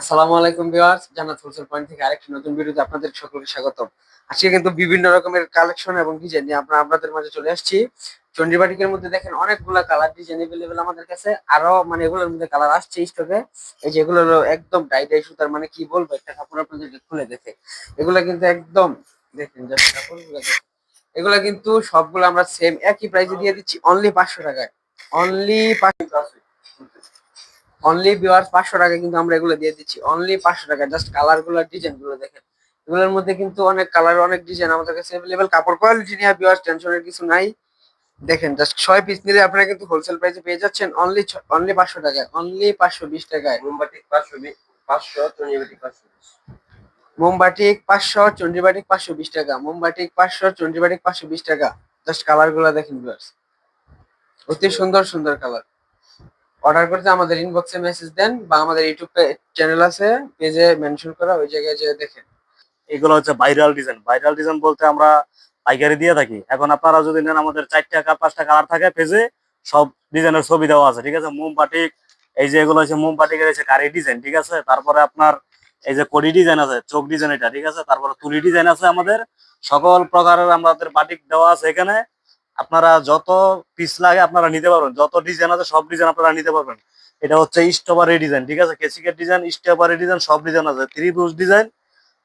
আসসালামু আলাইকুম ভিউয়ার্স, জান্নাত হোলসেল পয়েন্ট থেকে আরেকটি নতুন ভিডিওতে আপনাদের সকলকে স্বাগতম। আজকে কিন্তু বিভিন্ন রকমের কালেকশন এবং ডিজাইন নিয়ে আমরা আপনাদের মাঝে চলে আসছি। চন্ডিবাটিকের মধ্যে দেখেন অনেকগুলা কালার ডিজাইন এভেলেবেল আমাদের কাছে। আরও মানে এগুলোর মধ্যে কালার আসছে স্টকে এই যে এগুলো হলো একদম টাই ডাই সুতার মানে কি বলব, একটা কাপড় আপনাদেরকে খুলে দেখে। এগুলো কিন্তু একদম, দেখেন just কাপড়গুলো। এগুলো কিন্তু সবগুলো আমরা সেম একই প্রাইসে দিয়ে দিচ্ছি অনলি পাঁচশো টাকায়। অনলি অনলি ভিউয়ার্স পাঁচশো টাকা কিন্তু আমরা এগুলো দিয়ে দিচ্ছি। অনলি পাঁচশো টাকা জাস্ট কালারগুলো ডিজাইনগুলো দেখেন। এগুলোর মধ্যে কিন্তু অনেক কালার অনেক ডিজাইন আমাদের কাছে অ্যাভেলেবেল কাপড় কোয়ালিটি নিয়ে ভিউয়ার্স টেনশনের কিছু নাই। দেখেন জাস্ট ছয় পিস নিলে আপনারা কিন্তু হোলসেল প্রাইসে পেয়ে যাচ্ছেন। অনলি অনলি পাঁচশো টাকায় অনলি পাঁচশো বিশ টাকায়। মোমবাটিক পাঁচশো পাঁচশো চন্ডিবাটিক পাঁচশো মোমবাটিক পাঁচশো চন্ডিবাটিক পাঁচশো বিশ টাকা। মোমবাটিক পাঁচশো চন্ডিবাটিক পাঁচশো বিশ টাকা। জাস্ট কালারগুলো দেখেন ভিউয়ার্স অতি সুন্দর সুন্দর কালার অর্ডার করতে আমাদের ইনবক্সে মেসেজ দেন বা আমাদের ইউটিউব চ্যানেল আছে পেজে মেনশন করা, ওই জায়গায় যে দেখেন। এগুলো হচ্ছে ভাইরাল ডিজাইন ভাইরাল ডিজাইন বলতে আমরা পাইকারি দিয়ে থাকি। এখন আপনারা যদি নেন আমাদের চারটা কার পাঁচটা কালার থাকে পেজে সব ডিজাইনের ছবি দেওয়া আছে, ঠিক আছে? মোম বাটিক এই যে এগুলো হচ্ছে মোম বাটিকের হচ্ছে কারি ডিজাইন ঠিক আছে? তারপরে আপনার এই যে কড়ি ডিজাইন আছে, চোখ ডিজাইন এটা, ঠিক আছে? তারপরে তুলি ডিজাইন আছে আমাদের। সকল প্রকারের আমাদের বাটিক দেওয়া আছে এখানে। আপনারা যত পিস লাগে আপনারা নিতে পারবেন। যত ডিজাইন আছে সব ডিজাইন আপনারা নিতে পারবেন। এটা হচ্ছে স্ট্রবেরি ডিজাইন ঠিক আছে? কেসিকের ডিজাইন স্ট্রবেরি ডিজাইন সব ডিজাইন আছে। বুস ডিজাইন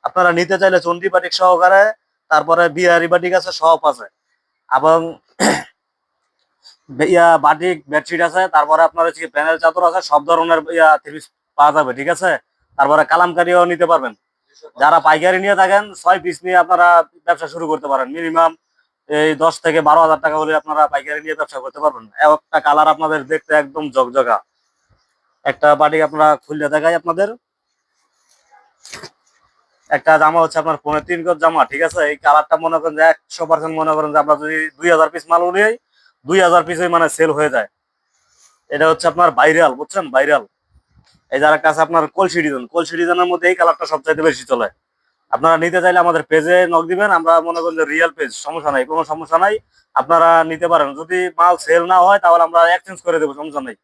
আপনারা নিতে চাইলে চন্ডী বাটিক সহকারে, তারপরে বিহারি বাটিক আছে, সব আছে। এবং ইয়া বাটিক, বেডশিট আছে, তারপরে আপনার হচ্ছে প্যানেল চাদর আছে, সব ধরনের ইয়া থ্রি পাওয়া যাবে, ঠিক আছে? তারপরে কালামকারিও নিতে পারবেন। যারা পাইকারি নিয়ে থাকেন, ছয় পিস নিয়ে আপনারা ব্যবসা শুরু করতে পারেন। মিনিমাম এই দশ থেকে বারো হাজার টাকা হলে আপনারা পাইকারি নিয়ে ব্যবসা করতে পারবেন। একটা কালার আপনাদের দেখতে একদম জকজকা একটা বাটিক আপনারা খুললে দেখাই আপনাদের। একটা জামা হচ্ছে আপনার পনেরো তিন গজ জামা, ঠিক আছে? এই কালারটা মনে করেন যে একশো পার্সেন্ট মনে করেন যে আমরা যদি দুই হাজার পিস মাল উনি দুই হাজার পিসে মানে সেল হয়ে যায়। এটা হচ্ছে আপনার ভাইরাল বুঝছেন? ভাইরাল এই যারা কাছে আপনার কলসি ডিজাইন কলসি ডিজাইনের মধ্যে এই কালারটা সবচাইতে বেশি চলে। আপনারা নিতে চাইলে আমাদের পেজে নক দিবেন, আমরা মনে করি রিয়েল পেজ সমস্যা নাই, কোনো সমস্যা নাই। আপনারা নিতে পারেন, যদি মাল সেল না হয় তাহলে আমরা এক্সচেঞ্জ করে দেবো, সমস্যা নাই।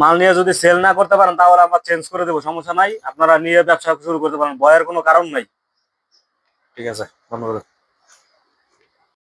মাল নিয়ে যদি সেল না করতে পারেন তাহলে আমরা চেঞ্জ করে দেবো, সমস্যা নাই। আপনারা নিয়ে ব্যবসা শুরু করতে পারেন, ভয়ের কোনো কারণ নাই। ঠিক আছে, ধন্যবাদ।